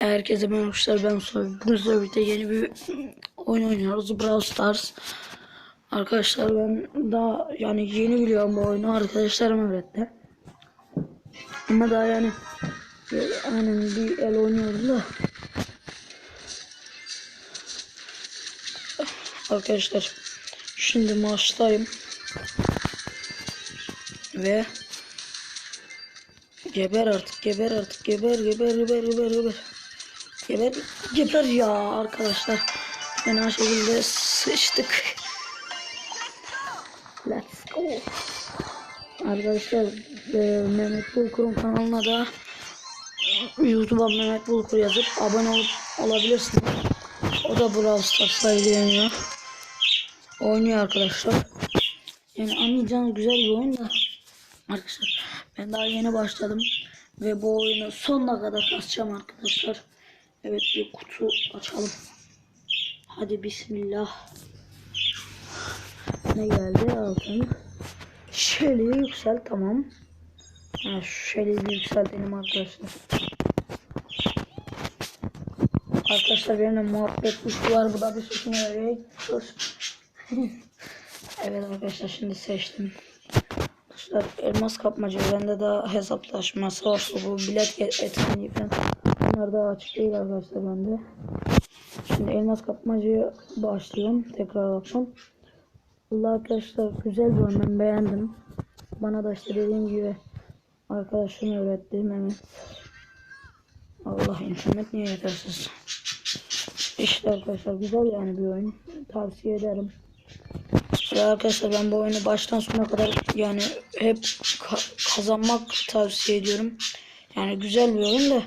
Herkese merhaba arkadaşlar ben Soy. Bugün birlikte yeni bir oyun oynuyoruz. Brawl Stars. Arkadaşlar ben daha yani yeni biliyorum bu oyunu. Arkadaşlarım öğretti. Ama daha yani bir, aynen bir el oynuyoruz da. Arkadaşlar şimdi maçtayım. Ve Geber artık geber artık geber geber geber geber geber. Geber geber ya arkadaşlar. Fena şekilde sıçtık. Let's go. Arkadaşlar e, Mehmet Bulkur'un kanalına da YouTube'a Mehmet Bulkur yazıp abone olup olabilirsiniz. O da Brawl Stars'la ilgileniyor. Oynuyor arkadaşlar. Yani anlayacağınız güzel bir oyun da. Arkadaşlar ben daha yeni başladım. Ve bu oyunu sonuna kadar kasacağım arkadaşlar. Evet bir kutu açalım. Hadi bismillah. Ne geldi altın? Şeli'yi yüksel tamam. Ha, şu Şeli'yi bir yükseltelim arkadaşlar. Arkadaşlar benimle muhabbet kuşu var. Bu da bir sütun vererek. evet arkadaşlar şimdi seçtim. Arkadaşlar elmas kapmaca bende daha hesaplaşma savaş bu bilet etkinliği falan. Bunlar daha açık değil arkadaşlar bende. Şimdi elmas kapmacaya başlıyorum tekrar bakın. Allah arkadaşlar güzel bir oyun beğendim. Bana da işte dediğim gibi arkadaşım öğretti Mehmet. Allah internet niye yetersiz. İşte arkadaşlar güzel yani bir oyun. Tavsiye ederim. Ve arkadaşlar ben bu oyunu baştan sona kadar yani hep ka- kazanmak tavsiye ediyorum. Yani güzel bir oyun da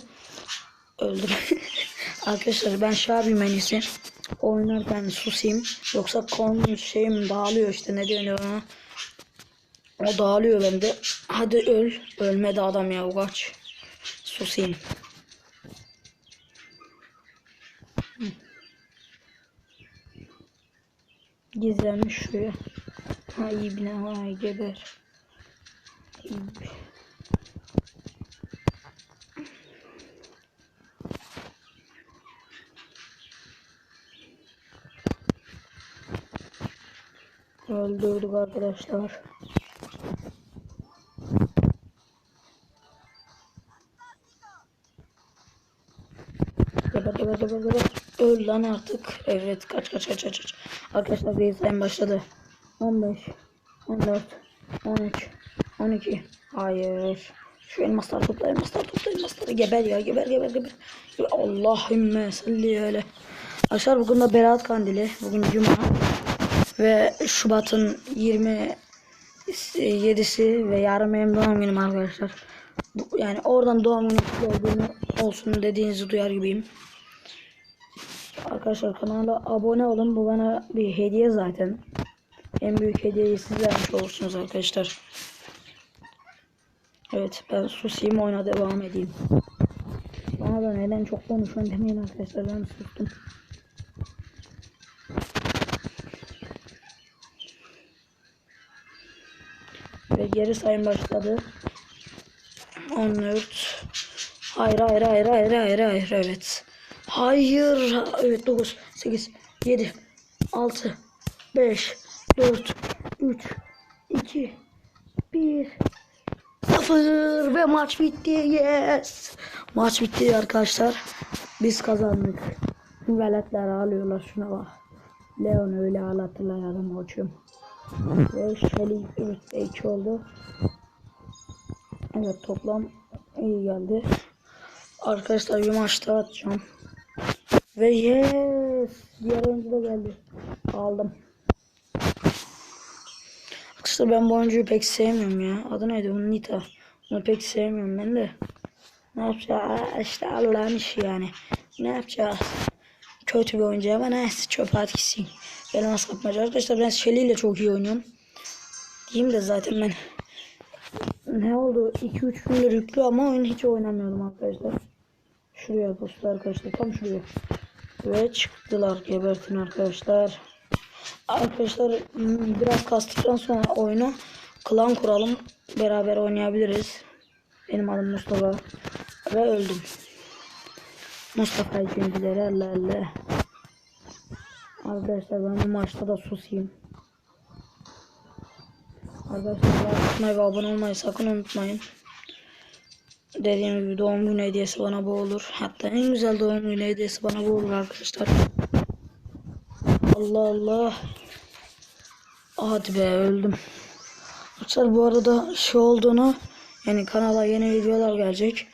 öldüm. arkadaşlar ben Şabi en iyisi. Oynarken susayım. Yoksa konu şeyim dağılıyor işte ne diyor ona. O dağılıyor bende. Hadi öl. Ölmedi adam ya kaç. Susayım. Gizlenmiş şuraya. Ha iyi bile ha geber. İyi. Öldürdük arkadaşlar. Geber geber geber geber. Öl lan artık. Evet kaç kaç kaç kaç. Arkadaşlar sayım başladı. 15, 14, 13, 12. Hayır. Şu elmasları topla elmasları topla elmasları. Geber ya geber geber geber. Allahümme salli öyle. Arkadaşlar bugün de Berat Kandili. Bugün Cuma. Ve Şubat'ın 27'si ve yarın benim doğum günüm arkadaşlar. Yani oradan doğum günü olduğunu olsun dediğinizi duyar gibiyim. Arkadaşlar kanala abone olun. Bu bana bir hediye zaten. En büyük hediyeyi siz vermiş olursunuz arkadaşlar. Evet ben susayım oyuna devam edeyim. Bana da neden çok konuşuyorsun demeyin arkadaşlar ben sustum. Ve geri sayım başladı. 14 Hayır hayır hayır hayır hayır hayır evet. Hayır. Evet 9 8 7 6 5 4 3 2 1 0 ve maç bitti. Yes. Maç bitti arkadaşlar. Biz kazandık. Veletler ağlıyorlar şuna bak. Leon öyle ağlatırlar adam koçum. Ve Shelly rütbe 2 oldu. Evet toplam iyi geldi. Arkadaşlar bir maç daha atacağım. Ve yes! Diğer oyuncu da geldi. Aldım. Arkadaşlar ben bu oyuncuyu pek sevmiyorum ya. Adı neydi? onun Nita. Onu pek sevmiyorum ben de. Ne yapacağız? İşte Allah'ın işi yani. Ne yapacağız? Kötü bir oyuncu ama neyse çöp at gitsin. Elmas kapmaca. Arkadaşlar ben Shelly ile çok iyi oynuyorum. Diyeyim de zaten ben ne oldu? 2-3 gündür yüklü ama oyunu hiç oynamıyordum arkadaşlar. Şuraya postu arkadaşlar. Tam şuraya. Ve çıktılar. Gebertin arkadaşlar. Arkadaşlar hmm, biraz kastıktan sonra oyunu klan kuralım. Beraber oynayabiliriz. Benim adım Mustafa. Ve öldüm. Mustafa ikincileri Allah Allah. Arkadaşlar ben bu maçta da susayım. Arkadaşlar like atmayı abone olmayı sakın unutmayın. Dediğim gibi doğum günü hediyesi bana bu olur. Hatta en güzel doğum günü hediyesi bana bu olur arkadaşlar. Allah Allah. Hadi be öldüm. Arkadaşlar bu arada şey olduğunu yani kanala yeni videolar gelecek.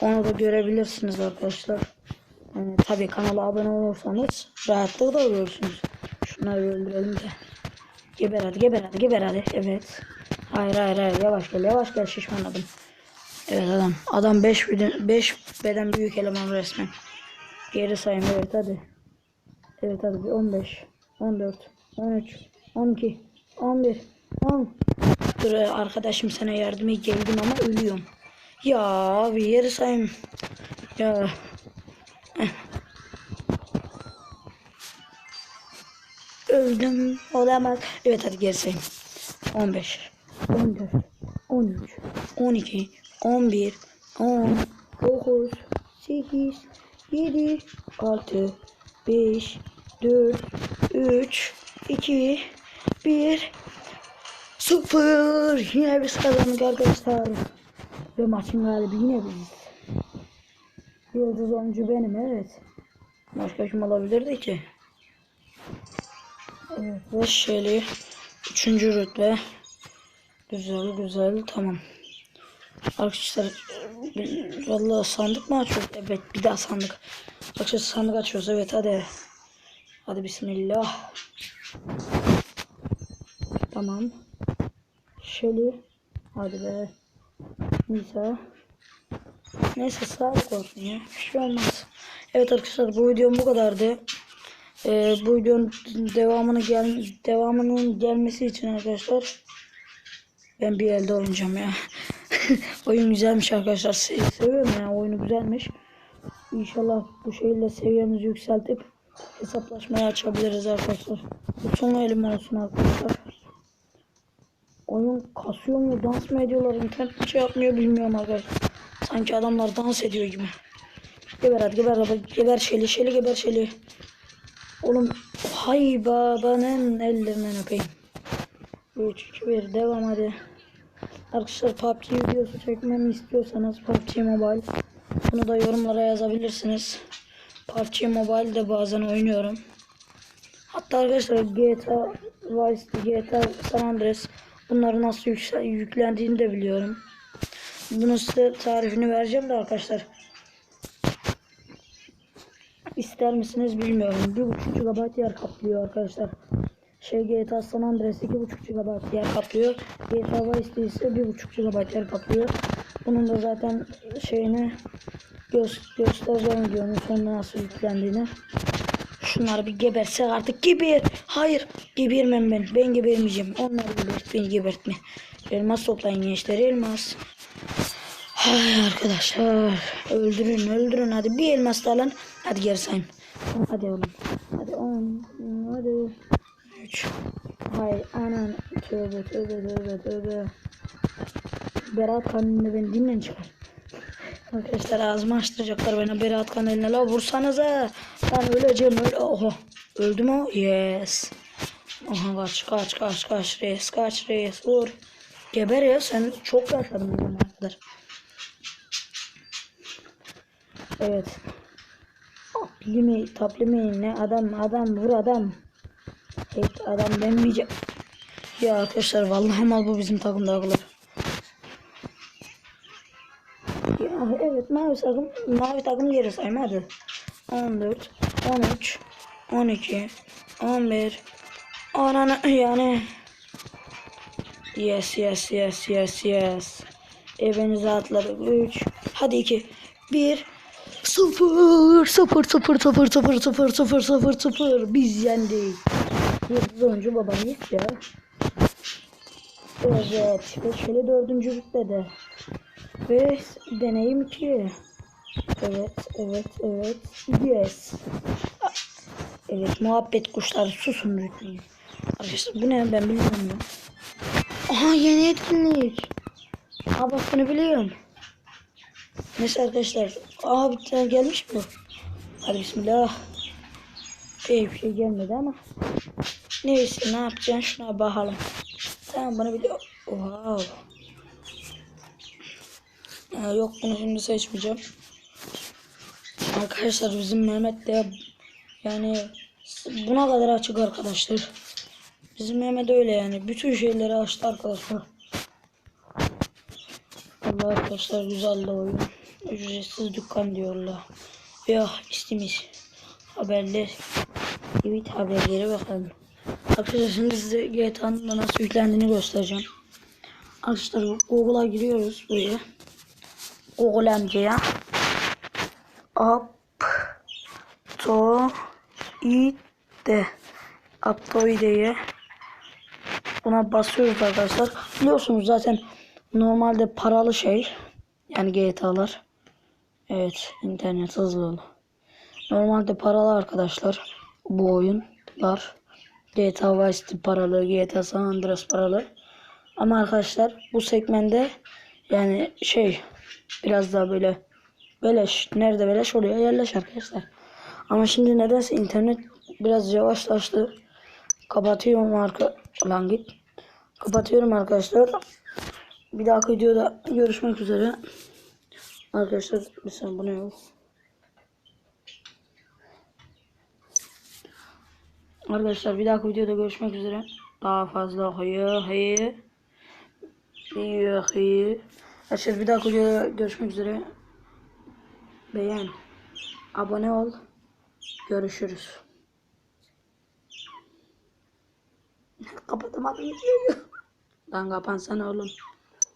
Onu da görebilirsiniz arkadaşlar. Yani tabii kanala abone olursanız rahatlıkla görürsünüz. Şunları öldürelim de. Geber hadi geber hadi geber hadi. Evet. Hayır hayır hayır yavaş gel yavaş gel şişmanladım. Evet adam. Adam 5 beden, 5 beden büyük eleman resmen. Geri sayım evet hadi. Evet hadi bir 15, 14, 13, 12, 11, 10. Dur e, arkadaşım sana yardıma geldim ama ölüyorum. Ya bir yeri sayım. Ya. Eh. Öldüm. Olamaz. Evet hadi geri sayım. 15, 14, 13, 12, 11, 10, 9, 8, 7, 6, 5, 4, 3, 2, 1, 0. Yine biz kazandık arkadaşlar. Ve maçın galibi yine biziz. Yıldız oyuncu benim evet. Başka kim olabilirdi ki? Evet ve Shelly. Üçüncü rütbe. Güzel güzel tamam. Arkadaşlar vallahi sandık mı açıyoruz? Evet bir daha sandık. Arkadaşlar sandık açıyoruz evet hadi. Hadi bismillah. Tamam. Shelly. Hadi be. Nisa. Neyse sağlık olsun ya. Bir şey olmaz. Evet arkadaşlar bu videom bu kadardı. Ee, bu videonun devamını gel devamının gelmesi için arkadaşlar ben bir elde oynayacağım ya. Oyun güzelmiş arkadaşlar. Se- seviyorum ya. Oyunu güzelmiş. İnşallah bu şeyle seviyemizi yükseltip hesaplaşmayı açabiliriz arkadaşlar. Bu son elim olsun arkadaşlar. Oyun kasıyor mu? Dans mı ediyorlar? İnternet bir şey yapmıyor bilmiyorum arkadaşlar. Sanki adamlar dans ediyor gibi. Geber hadi geber hadi. Geber şeli şeli geber şeli. Oğlum hay babanın ellerinden öpeyim. 3 2 1 devam hadi. Arkadaşlar PUBG videosu çekmemi istiyorsanız PUBG Mobile bunu da yorumlara yazabilirsiniz. PUBG Mobile de bazen oynuyorum. Hatta arkadaşlar GTA Vice GTA San Andreas bunları nasıl yüklendiğini de biliyorum. Bunu size tarifini vereceğim de arkadaşlar. İster misiniz bilmiyorum. 1.5 GB yer kaplıyor arkadaşlar. Şey GTA San Andreas 2.5 GB yer kaplıyor. GTA Vice City ise 1.5 GB yer kaplıyor. Bunun da zaten şeyini gö göstereceğim videonun sonuna nasıl yüklendiğini. Şunları bir geberse artık geber. Hayır gebermem ben. Ben gebermeyeceğim. Onları gebert beni gebertme. Elmas toplayın gençler elmas. Hay arkadaşlar. Öldürün öldürün hadi bir elmas da alın. Hadi geri sayın. Hadi oğlum. Hadi 10. Hadi. 3. Hay anan. Tövbe tövbe tövbe tövbe. Berat kanalını beni dinlen çıkar. Arkadaşlar ağzımı açtıracaklar bana Berat kanalına la vursanıza. Ben öleceğim öyle. Oha. Öldü mü? Yes. Aha kaç kaç kaç kaç reis kaç reis vur. Geber ya sen çok yaşadın bu kadar. Evet. Taplimi, taplimi ne adam adam vur adam. Evet adam demeyecek. Ya arkadaşlar vallahi mal bu bizim takımda arkadaşlar. Ya evet mavi takım mavi takım geri sayma hadi. 14 13 12 11 Ananı yani. Yes yes yes yes yes. Evinize atladık. 3 Hadi 2 1 0 0 0 0 0 0 0 0 0 Biz yendik. Yıldız oyuncu babayız ya Evet ve şöyle dördüncü rütbede Ve deneyim 2 Evet evet evet Yes Evet muhabbet kuşları susun lütfen. Arkadaşlar bu ne ben bilmiyorum ya. Aha yeni etkinlik. Aa bak bunu biliyorum. Neyse arkadaşlar. Aa bir tane gelmiş mi? Hadi bismillah. Bir şey gelmedi ama. Neyse ne yapacaksın şuna bakalım. Tamam bunu biliyorum. Wow. Aa, yok bunu şimdi seçmeyeceğim. Arkadaşlar bizim Mehmet de yani buna kadar açık arkadaşlar. Bizim Mehmet öyle yani. Bütün şeyleri açtı arkadaşlar. Allah arkadaşlar güzel de oyun. Ücretsiz dükkan diyorlar. Ya istimiz. Haberler. Evet haberleri bakalım. Arkadaşlar şimdi size GTA'nın nasıl yüklendiğini göstereceğim. Arkadaşlar Google'a giriyoruz buraya. Google amcaya. Aptoide. Aptoide'ye. Buna basıyoruz arkadaşlar. Biliyorsunuz zaten normalde paralı şey. Yani GTA'lar. Evet internet hızlı. Normalde paralı arkadaşlar. Bu oyunlar. GTA Vice City paralı. GTA San Andreas paralı. Ama arkadaşlar bu segmente yani şey biraz daha böyle beleş. Nerede beleş oluyor yerleş arkadaşlar. Ama şimdi nedense internet biraz yavaşlaştı. Kapatıyorum arka lan git. Kapatıyorum arkadaşlar. Bir dahaki videoda görüşmek üzere. Arkadaşlar saniye bu. Arkadaşlar bir dahaki videoda görüşmek üzere. Daha fazla hayır hayır. Hayır hayır. Arkadaşlar bir dahaki videoda görüşmek üzere. Beğen. Abone ol. Görüşürüz. Kapatamadım videoyu. Lan kapansana oğlum.